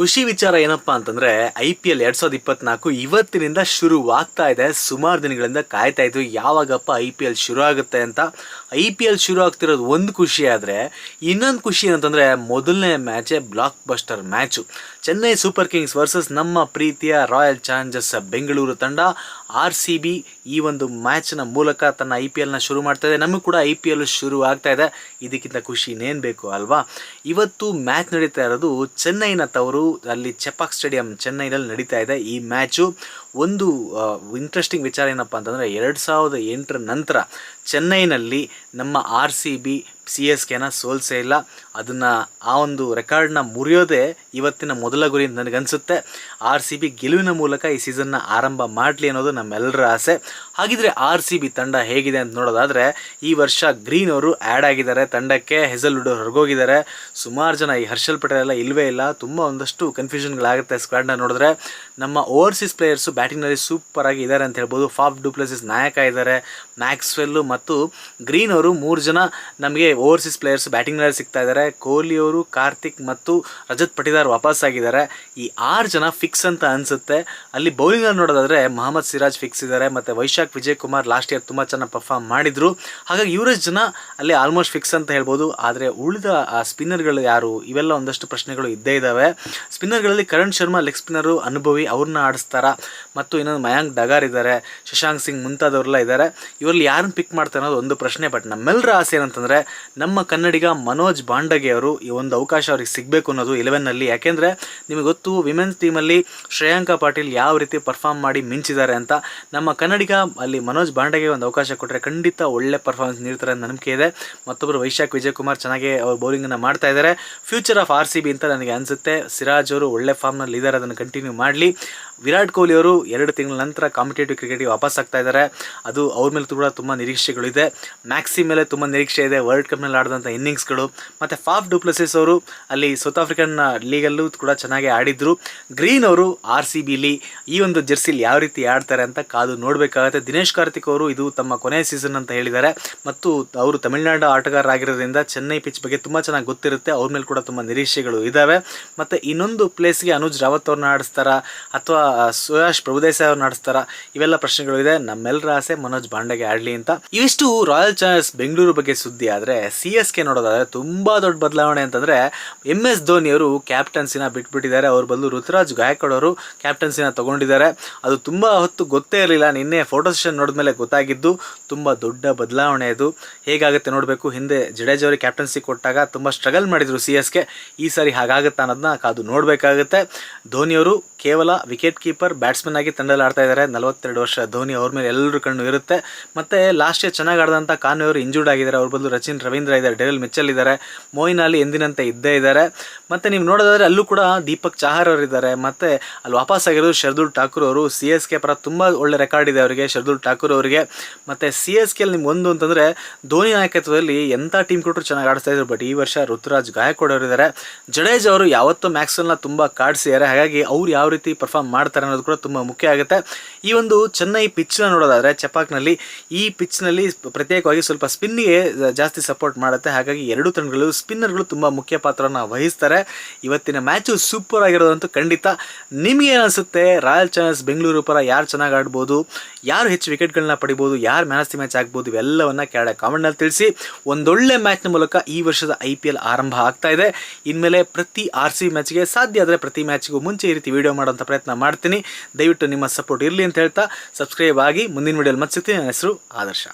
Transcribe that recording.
ಖುಷಿ ವಿಚಾರ ಏನಪ್ಪಾ ಅಂತಂದ್ರೆ ಐ ಪಿ ಎಲ್ ಎರಡ್ ಸಾವಿರದ ಇಪ್ಪತ್ನಾಲ್ಕು ಇವತ್ತಿನಿಂದ ಶುರುವಾಗ್ತಾ ಇದೆ. ಸುಮಾರು ದಿನಗಳಿಂದ ಕಾಯ್ತಾ ಇದ್ವಿ ಯಾವಾಗಪ್ಪ ಐ ಪಿ ಎಲ್ ಶುರು ಆಗುತ್ತೆ ಅಂತ? ಐ ಪಿ ಎಲ್ ಶುರು ಆಗ್ತಿರೋದು ಒಂದು ಖುಷಿ ಆದರೆ ಇನ್ನೊಂದು ಖುಷಿ ಏನಂತಂದ್ರೆ ಮೊದಲನೇ ಮ್ಯಾಚೇ blockbuster match. Chennai super kings versus ನಮ್ಮ ಪ್ರೀತಿಯ ರಾಯಲ್ ಚಾಲೆಂಜರ್ಸ್ ಬೆಂಗಳೂರು ತಂಡ ಆರ್ ಸಿ ಬಿ ಈ ಒಂದು ಮ್ಯಾಚ್ನ ಮೂಲಕ ತನ್ನ ಐ ಪಿ ಎಲ್ನ ಶುರು ಮಾಡ್ತಾ ಇದೆ. ನಮಗೂ ಕೂಡ ಐ ಪಿ ಎಲ್ ಶುರು ಆಗ್ತಾ ಇದೆ. ಇದಕ್ಕಿಂತ ಖುಷಿ ಇನ್ನೇನು ಬೇಕು ಅಲ್ವಾ? ಇವತ್ತು ಮ್ಯಾಚ್ ನಡೀತಾ ಇರೋದು ಚೆನ್ನೈನ ತವರು ಅಲ್ಲಿ ಚೆಪಾಕ್ ಸ್ಟೇಡಿಯಂ ಚೆನ್ನೈನಲ್ಲಿ ನಡೀತಾ ಇದೆ ಈ ಮ್ಯಾಚು. ಒಂದು ಇಂಟ್ರೆಸ್ಟಿಂಗ್ ವಿಚಾರ ಏನಪ್ಪ ಅಂತಂದರೆ ಎರಡು ಸಾವಿರದ ಎಂಟರ ನಂತರ ಚೆನ್ನೈನಲ್ಲಿ ನಮ್ಮ R C B, C S ಕೆನ ಸೋಲ್ಸೇ ಇಲ್ಲ. ಅದನ್ನು ಆ ಒಂದು ರೆಕಾರ್ಡ್ನ ಮುರಿಯೋದೇ ಇವತ್ತಿನ ಮೊದಲ ಗುರಿ ಅಂತ ನನಗನ್ಸುತ್ತೆ. ಆರ್ ಸಿ ಬಿ ಗೆಲುವಿನ ಮೂಲಕ ಈ ಸೀಸನ್ನ ಆರಂಭ ಮಾಡಲಿ ಅನ್ನೋದು ನಮ್ಮೆಲ್ಲರ ಆಸೆ. ಹಾಗಿದ್ರೆ ಆರ್ ಸಿ ಬಿ ತಂಡ ಹೇಗಿದೆ ಅಂತ ನೋಡೋದಾದರೆ, ಈ ವರ್ಷ ಗ್ರೀನ್ ಅವರು ಆ್ಯಡ್ ಆಗಿದ್ದಾರೆ. ತಂಡಕ್ಕೆ ಹೆಸಲ್ ಉಡೋ ಹೊರಗೋಗಿದ್ದಾರೆ. ಸುಮಾರು ಜನ ಈ ಹರ್ಷಲ್ ಪಟೇಲ್ ಎಲ್ಲ ಇಲ್ಲವೇ ಇಲ್ಲ. ತುಂಬ ಒಂದಷ್ಟು ಕನ್ಫ್ಯೂಷನ್ಗಳಾಗುತ್ತೆ ಸ್ಕ್ವಾಡ್ನ ನೋಡಿದ್ರೆ. ನಮ್ಮ ಓವರ್ಸೀಸ್ ಪ್ಲೇಯರ್ಸು ಬ್ಯಾಟಿಂಗ್ನಲ್ಲಿ ಸೂಪರ್ ಆಗಿ ಇದ್ದಾರೆ ಅಂತ ಹೇಳ್ಬೋದು. ಫಾಫ್ ಡುಪ್ಲೆಸಿಸ್ ನಾಯಕ ಇದ್ದಾರೆ. ಮ್ಯಾಕ್ಸ್ವೆಲ್ಲು ಗ್ರೀನ್ ಅವರು ಮೂರು ಜನ ನಮಗೆ ಓವರ್ಸೀಸ್ ಪ್ಲೇಯರ್ಸ್ ಬ್ಯಾಟಿಂಗ್ನಲ್ಲಿ ಸಿಗ್ತಾ ಇದ್ದಾರೆ. ಕೊಹ್ಲಿ ಅವರು, ಕಾರ್ತಿಕ್ ಮತ್ತು ರಜತ್ ಪಟಿದಾರ್ ವಾಪಸ್ ಆಗಿದ್ದಾರೆ. ಈ ಆರು ಜನ ಫಿಕ್ಸ್ ಅಂತ ಅನಿಸುತ್ತೆ. ಅಲ್ಲಿ ಬೌಲಿಂಗಲ್ಲಿ ನೋಡೋದಾದ್ರೆ ಮೊಹಮ್ಮದ್ ಸಿರಾಜ್ ಫಿಕ್ಸ್ ಇದ್ದಾರೆ, ಮತ್ತು ವೈಶಾಖ್ ವಿಜಯ್ ಕುಮಾರ್ ಲಾಸ್ಟ್ ಇಯರ್ ತುಂಬ ಚೆನ್ನಾಗಿ ಪರ್ಫಾರ್ಮ್ ಮಾಡಿದ್ರು. ಹಾಗಾಗಿ ಇವರಷ್ಟು ಜನ ಅಲ್ಲಿ ಆಲ್ಮೋಸ್ಟ್ ಫಿಕ್ಸ್ ಅಂತ ಹೇಳ್ಬೋದು. ಆದರೆ ಉಳಿದ ಸ್ಪಿನ್ನರ್ಗಳು ಯಾರು? ಇವೆಲ್ಲ ಒಂದಷ್ಟು ಪ್ರಶ್ನೆಗಳು ಇದ್ದೇ ಇದ್ದಾವೆ ಸ್ಪಿನ್ನರ್ಗಳಲ್ಲಿ ಕರಣ್ ಶರ್ಮಾ ಲೆಗ್ ಸ್ಪಿನ್ನರು ಅನುಭವಿ, ಅವ್ರನ್ನ ಆಡಿಸ್ತಾರ? ಮತ್ತು ಇನ್ನೊಂದು ಮಯಾಂಕ್ ಡಗಾರ್ ಇದ್ದಾರೆ. ಶಶಾಂಕ್ ಸಿಂಗ್ ಮುಂತಾದವರೆಲ್ಲ ಇದ್ದಾರೆ. ಇವರಲ್ಲಿ ಯಾರನ್ನು ಪಿಕ್ ಮಾಡ್ತಾರೆ ಅನ್ನೋದು ಒಂದು ಪ್ರಶ್ನೆ ಬಟ್ ನಮ್ಮೆಲ್ಲರ ಆಸೆ ಏನಂತಂದರೆ ನಮ್ಮ ಕನ್ನಡಿಗ ಮನೋಜ್ ಬಾಂಡಗೆ ಅವರು ಈ ಒಂದು ಅವಕಾಶ ಅವ್ರಿಗೆ ಸಿಗಬೇಕು ಅನ್ನೋದು ಇಲೆವೆನ್ನಲ್ಲಿ ಯಾಕೆಂದರೆ ನಿಮಗೆ ಗೊತ್ತು ವಿಮೆನ್ಸ್ ಟೀಮಲ್ಲಿ ಶ್ರೇಯಾಂಕ ಪಾಟೀಲ್ ಯಾವ ರೀತಿ ಪರ್ಫಾರ್ಮ್ ಮಾಡಿ ಮಿಂಚಿದ್ದಾರೆ ಅಂತ. ನಮ್ಮ ಕನ್ನಡಿಗ ಅಲ್ಲಿ ಮನೋಜ್ ಬಾಂಡಗೆ ಒಂದು ಅವಕಾಶ ಕೊಟ್ಟರೆ ಖಂಡಿತ ಒಳ್ಳೆ ಪರ್ಫಾರ್ಮೆನ್ಸ್ ನೀಡ್ತಾರೆ ಅಂತ ನಂಬಿಕೆ ಇದೆ. ಮತ್ತೊಬ್ಬರು ವೈಶಾಖ್ ವಿಜಯ್ ಕುಮಾರ್ ಚೆನ್ನಾಗಿ ಅವ್ರು ಬೌಲಿಂಗನ್ನು ಮಾಡ್ತಾ ಇದ್ದಾರೆ future of R C B ಅಂತ ನನಗೆ ಅನಿಸುತ್ತೆ. ಸಿರಾಜ್ ಅವರು ಒಳ್ಳೆ ಫಾರ್ಮ್ನಲ್ಲಿ ಇದ್ದಾರೆ ಅದನ್ನು ಕಂಟಿನ್ಯೂ ಮಾಡಲಿ. ವಿರಾಟ್ ಕೊಹ್ಲಿ ಅವರು ಎರಡು ತಿಂಗಳ ನಂತರ ಕಾಂಪಿಟೇಟಿವ್ ಕ್ರಿಕೆಟ್ಗೆ ವಾಪಸ್ ಆಗ್ತಾ ಇದ್ದಾರೆ. ಅದು ಅವ್ರ ಮೇಲೆ ಕೂಡ ತುಂಬ ನಿರೀಕ್ಷೆಗಳಿದೆ ಮ್ಯಾಕ್ಸಿ ಮೇಲೆ ತುಂಬ ನಿರೀಕ್ಷೆ ಇದೆ. ವರ್ಲ್ಡ್ ಕಪ್ನಲ್ಲಿ ಆಡಿದಂಥ ಇನ್ನಿಂಗ್ಸ್ಗಳು ಮತ್ತು ಫಾಫ್ ಡುಪ್ಲಸಿಸ್ ಅವರು ಅಲ್ಲಿ ಸೌತ್ ಆಫ್ರಿಕನ್ ಲೀಗಲ್ಲೂ ಕೂಡ ಚೆನ್ನಾಗಿ ಆಡಿದ್ರು. ಗ್ರೀನ್ ಅವರು ಆರ್ ಸಿ ಬಿಲಿ ಈ ಒಂದು ಜೆರ್ಸಿಲಿ ಯಾವ ರೀತಿ ಆಡ್ತಾರೆ ಅಂತ ಕಾದು ನೋಡಬೇಕಾಗತ್ತೆ. ದಿನೇಶ್ ಕಾರ್ತಿಕ್ ಅವರು ಇದು ತಮ್ಮ ಕೊನೆಯ ಸೀಸನ್ ಅಂತ ಹೇಳಿದ್ದಾರೆ. ಮತ್ತು ಅವರು ತಮಿಳುನಾಡು ಆಟಗಾರರಾಗಿರೋದ್ರಿಂದ ಚೆನ್ನೈ ಪಿಚ್ ಬಗ್ಗೆ ತುಂಬ ಚೆನ್ನಾಗಿ ಗೊತ್ತಿರುತ್ತೆ. ಅವ್ರ ಮೇಲೆ ಕೂಡ ತುಂಬ ನಿರೀಕ್ಷೆಗಳು ಇದ್ದಾವೆ ಮತ್ತು ಇನ್ನೊಂದು ಪ್ಲೇಸ್ಗೆ ಅನುಜ್ ರಾವತ್ ಅವ್ರನ್ನ ಆಡಿಸ್ತಾರ? ಅಥವಾ ಸುಯಾಶ್ ಪ್ರಭುದೇಸಾಯಿ ಅವ್ರು ನಡೆಸ್ತಾರ. ಇವೆಲ್ಲ ಪ್ರಶ್ನೆಗಳು ಇದೆ ನಮ್ಮೆಲ್ಲರ ಆಸೆ ಮನೋಜ್ ಬಾಂಡೆಗೆ ಆಡ್ಲಿ ಅಂತ. ಇವಿಷ್ಟು ರಾಯಲ್ ಚಾಲೆಂಜರ್ಸ್ ಬೆಂಗಳೂರು ಬಗ್ಗೆ ಸುದ್ದಿ ಆದರೆ, ಸಿ ಎಸ್ ಕೆ ನೋಡೋದಾದ್ರೆ ತುಂಬ ದೊಡ್ಡ ಬದಲಾವಣೆ ಅಂತಂದರೆ ಎಂ ಎಸ್ ಧೋನಿ ಅವರು ಕ್ಯಾಪ್ಟನ್ಸಿನ ಬಿಟ್ಬಿಟ್ಟಿದ್ದಾರೆ. ಅವ್ರ ಬದಲು ಋತುರಾಜ್ ಗಾಯಕ್ವಾಡ್ ಅವರು ಕ್ಯಾಪ್ಟನ್ಸಿನ ತಗೊಂಡಿದ್ದಾರೆ. ಅದು ತುಂಬ ಹೊತ್ತು ಗೊತ್ತೇ ಇರಲಿಲ್ಲ. ನಿನ್ನೆ ಫೋಟೋ ಸೆಷನ್ ನೋಡಿದ್ಮೇಲೆ ಗೊತ್ತಾಗಿದ್ದು ತುಂಬ ದೊಡ್ಡ ಬದಲಾವಣೆ ಅದು. ಹೇಗಾಗುತ್ತೆ ನೋಡಬೇಕು. ಹಿಂದೆ ಜಡೇಜ್ ಅವರಿಗೆ ಕ್ಯಾಪ್ಟನ್ಸಿ ಕೊಟ್ಟಾಗ ತುಂಬ ಸ್ಟ್ರಗಲ್ ಮಾಡಿದರು ಸಿ ಎಸ್ ಕೆ. ಈ ಸಾರಿ ಹಾಗಾಗುತ್ತಾ ಅನ್ನೋದನ್ನ ಕಾದು ನೋಡಬೇಕಾಗುತ್ತೆ. ಧೋನಿಯವರು ಕೇವಲ ವಿಕೆಟ್ ಕೀಪರ್ ಬ್ಯಾಟ್ಸ್ಮನ್ ಆಗಿ ತಂಡದಲ್ಲಿ ಆಡ್ತಾ ಇದ್ದಾರೆ. ನಲವತ್ತೆರಡು ವರ್ಷ ಧೋನಿ ಅವ್ರ ಮೇಲೆ ಎಲ್ಲರ ಕಣ್ಣು ಇರುತ್ತೆ. ಮತ್ತು ಲಾಸ್ಟ್ ಇಯರ್ ಚೆನ್ನಾಗಿ ಆಡಿದಂಥ ಕಾನ್ವೆ ಅವರು ಇಂಜೂರ್ಡ್ ಆಗಿದ್ದಾರೆ. ಅವ್ರ ಬದಲು ರಚಿನ್ ರವೀಂದ್ರ ಇದ್ದಾರೆ ಡೆರಲ್ ಮಿಚ್ಚಲ್ ಇದ್ದಾರೆ. ಮೋಯಿನ್ ಅಲ್ಲಿ ಎಂದಿನಂತೆ ಇದ್ದೇ ಇದ್ದಾರೆ. ಮತ್ತು ನೀವು ನೋಡೋದಾದ್ರೆ ಅಲ್ಲೂ ಕೂಡ ದೀಪಕ್ ಚಾಹರ್ ಅವರು ಇದ್ದಾರೆ. ಮತ್ತು ಅಲ್ಲಿ ವಾಪಸ್ ಆಗಿರೋದು ಶರ್ದುಲ್ ಠಾಕೂರ್ ಅವರು. ಸಿ ಎಸ್ ಕೆ ಪರ ತುಂಬ ಒಳ್ಳೆ ರೆಕಾರ್ಡ್ ಇದೆ ಅವರಿಗೆ, ಶರ್ದುಲ್ ಠಾಕೂರ್ ಅವರಿಗೆ. ಮತ್ತು ಸಿ ಎಸ್ ಕೆಲ್ಲಿ ನಿಮ್ಗೆ ಒಂದು ಅಂತಂದರೆ ಧೋನಿ ನಾಯಕತ್ವದಲ್ಲಿ ಎಂಥ ಟೀಮ್ ಕೊಟ್ಟರು ಚೆನ್ನಾಗಿ ಆಡಿಸ್ತಾ ಇದ್ರು. ಬಟ್ ಈ ವರ್ಷ ಋತುರಾಜ್ ಗಾಯಕ್ವಾಡ್ ಅವರು ಇದ್ದಾರೆ ಜಡೇಜ್ ಅವರು ಯಾವತ್ತೂ ಮ್ಯಾಕ್ಸ್ವೆಲ್ನ ತುಂಬ ಕಾಡಿಸಿದ್ದಾರೆ. ಹಾಗಾಗಿ ಅವ್ರು ಯಾವ ರೀತಿ ಪರ್ಫಾರ್ಮ್ ಮಾಡ್ತಾರೆ ಅನ್ನೋದು ಕೂಡ ತುಂಬ ಮುಖ್ಯ ಆಗುತ್ತೆ. ಈ ಒಂದು ಚೆನ್ನೈ ಪಿಚ್ನ ನೋಡೋದಾದರೆ ಚಪಾಕ್ನಲ್ಲಿ ಈ ಪಿಚ್ನಲ್ಲಿ ಪ್ರತ್ಯೇಕವಾಗಿ ಸ್ವಲ್ಪ ಸ್ಪಿನ್ನಿಗೆ ಜಾಸ್ತಿ ಸಪೋರ್ಟ್ ಮಾಡುತ್ತೆ. ಹಾಗಾಗಿ ಎರಡು ತಂಡಗಳು ಸ್ಪಿನ್ನರ್ಗಳು ತುಂಬ ಮುಖ್ಯ ಪಾತ್ರನ ವಹಿಸ್ತಾರೆ. ಇವತ್ತಿನ ಮ್ಯಾಚು ಸೂಪರ್ ಆಗಿರೋದಂತೂ ಖಂಡಿತ ನಿಮಗೆ ಅನಿಸುತ್ತೆ. ರಾಯಲ್ ಚಾಲೆಂಜರ್ಸ್ ಬೆಂಗಳೂರು ಪರ ಯಾರು ಚೆನ್ನಾಗಿ ಆಡ್ಬೋದು, ಯಾರು ಹೆಚ್ಚು ವಿಕೆಟ್ಗಳನ್ನ ಪಡಿಬೋದು, ಯಾರು ಮ್ಯಾನ್ ಆಫ್ ದಿ ಮ್ಯಾಚ್ ಆಗ್ಬೋದು ಇವೆಲ್ಲವನ್ನ ಕೆಳಗೆ ಕಾಮೆಂಟ್ನಲ್ಲಿ ತಿಳಿಸಿ. ಒಂದೊಳ್ಳೆ ಮ್ಯಾಚ್ನ ಮೂಲಕ ಈ ವರ್ಷದ ಐ ಪಿ ಎಲ್ ಆರಂಭ ಆಗ್ತಾ ಇದೆ. ಇನ್ಮೇಲೆ ಪ್ರತಿ ಆರ್ ಸಿ ಮ್ಯಾಚ್ಗೆ ಸಾಧ್ಯ ಆದರೆ ಪ್ರತಿ ಮ್ಯಾಚ್ಗೂ ಮುಂಚೆ ಈ ರೀತಿ ವಿಡಿಯೋ ಮಾಡೋಂಥ ಪ್ರಯತ್ನ ಮಾಡ್ತೀನಿ. ದಯವಿಟ್ಟು ನಿಮ್ಮ ಸಪೋರ್ಟ್ ಇರಲಿ ಅಂತ ಹೇಳ್ತಾ ಸಬ್ಸ್ಕ್ರೈಬ್ ಆಗಿ ಮುಂದಿನ ವಿಡಿಯೋಲಿ ಮತ್ತೆ ಸಿಗ್ತೀನಿ. ನನ್ನ ಹೆಸರು ಆದರ್ಶ.